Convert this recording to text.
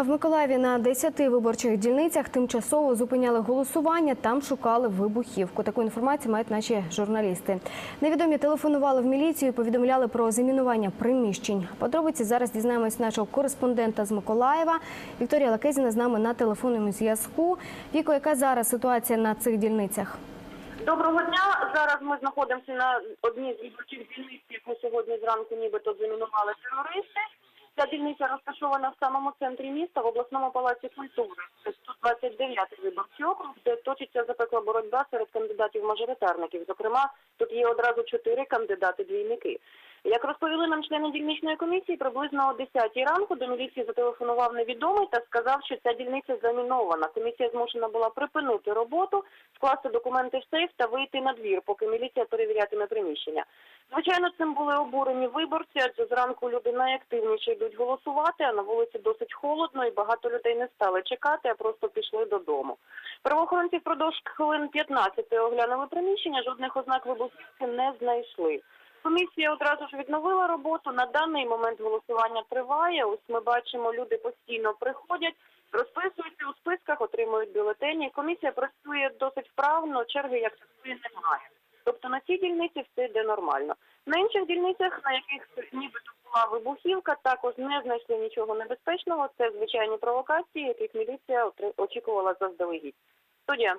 В Миколаєві на 10 виборчих дільницях тимчасово зупиняли голосування. Там шукали вибухівку. Таку інформацію мають наші журналісти. Невідомі телефонували в міліцію, повідомляли про замінування приміщень. Подробиці зараз дізнаємось нашого кореспондента з Миколаєва. Вікторія Лакезіна з нами на телефонному зв'язку. Віко, яка зараз ситуація на цих дільницях? Доброго дня. Зараз ми знаходимося на одній з виборчих дільниць, яку сьогодні зранку нібито замінували терористи. Ця дільниця розташована в самому центрі міста в обласному палаці культури. Це 129-й виборчий округ, де точиться запекла боротьба серед кандидатів-мажоритарників. Зокрема, тут є одразу чотири кандидати-двійники. Як розповіли нам члени дільничної комісії, приблизно о 10 ранку до міліції зателефонував невідомий та сказав, що ця дільниця замінована. Комісія змушена була припинити роботу, скласти документи в сейф та вийти на двір, поки міліція перевірятиме приміщення. Звичайно, цим були обурені виборці, адже зранку люди найактивніше йдуть голосувати, а на вулиці досить холодно і багато людей не стали чекати, а просто пішли додому. Правоохоронці впродовж хвилин 15 оглянули приміщення, жодних ознак вибухівки не знайшли. Комісія одразу ж відновила роботу. На даний момент голосування триває. Ось ми бачимо, люди постійно приходять, розписуються у списках, отримують бюлетені. Комісія працює досить вправно, черги як такої немає. Тобто на цій дільниці все йде нормально. На інших дільницях, на яких нібито була вибухівка, також не знайшли нічого небезпечного. Це звичайні провокації, яких міліція очікувала заздалегідь. Студія.